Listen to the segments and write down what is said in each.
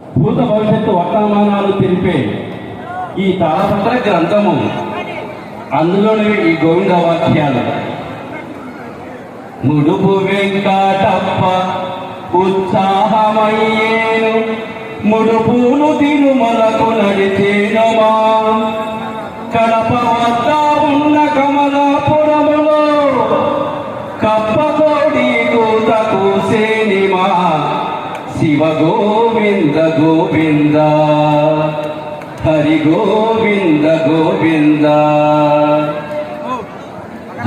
భూత భవిష్యత్తు వర్తమానాలు తెలిపే ఈ తాళపత్ర గ్రంథము. అందులోనే ఈ గోవింద వాక్యాలు. ముడుపు వెంకటప్ప ఉత్సాహమయ్యేను ముడుపులు తిరుమలకు నడిచేనమా కడప వద్ద ఉన్న కమలాపురములో కప్పకోడి కూత కూసేనిమా శివ గోవింద గోవింద. హరి గోవింద గోవింద.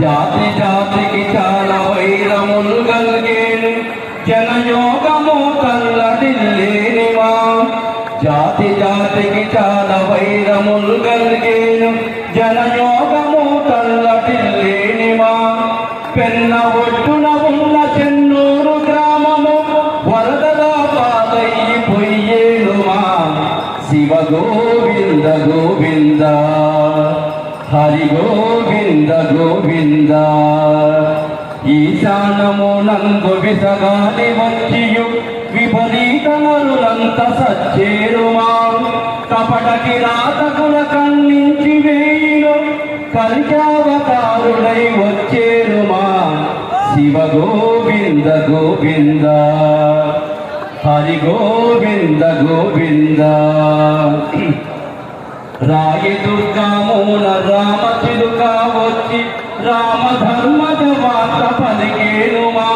జాతి జాతికి చాలా వైరములు కలిగేను జనయోగము కల్లడిల్లేనివా జాతి జాతికి చాలా వైరములు కలిగేను గోవింద గోవింద. హరి గోవింద గోవింద. ఈశానము నందు విసగాలి వచ్చియు విపరీత నరులంత సచ్చేరుమా. కపటకి రాతకుల కన్నించి వేయిలో కలికావతారుడై వచ్చేరుమా. శివ గోవింద గోవింద. హరి గోవింద గోవింద. రాయి దుర్గామూల రామ చిలుకా వచ్చి రామ ధర్మజ వార్త పలికేనుమా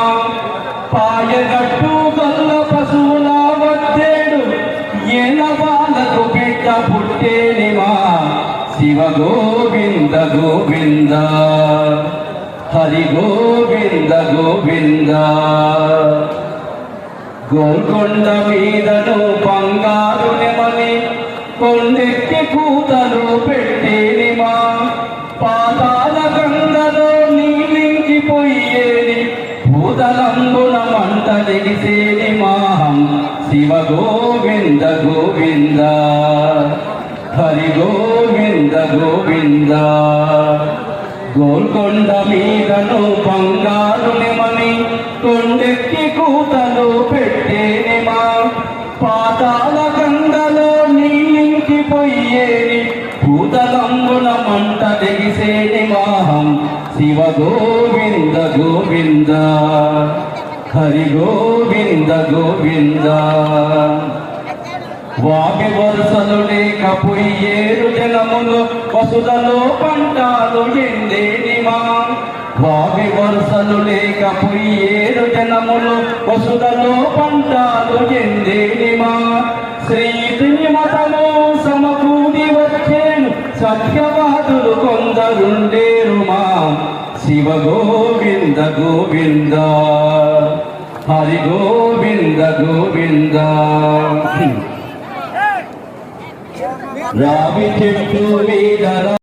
పాయగట్టు గల్ల పశువుల వచ్చేడు ఏల వాళ్ళకు బిడ్డ పుట్టేనిమా శివ గోవింద గోవింద. హరి గోవింద గోవింద. గోల్కొండ మీదను బంగారు నిమని కొండెక్కి కూతలు పెట్టేనిమా పాతాల గంగలో నీలించిపోయేది భూతలంబున మంటలిగిసేని మాహం. శివ గోవింద గోవింద హరి గోవింద గోవింద. గోల్కొండ మీదను బంగారు నిమని కొండెక్కి కూతలు పెట్టి నీలించిపోయేది భూతలంబుల మంట దిగిసేని మాహం. శివ గోవింద గోవింద. హరి గోవింద గోవింద. వాకి వరుసలు లేక పొయ్యేరు జనములు వసుదలో పంటాలు ఎండేని మా వాకి వరుసలు లేక పొయ్యేరు జనములు వసుదలో పంటాలు ఎండి సత్యవాదులు కొందరుండేరుమా శివ గోవింద గోవింద. హరి గోవింద గోవింద. రావి చెట్టు మీద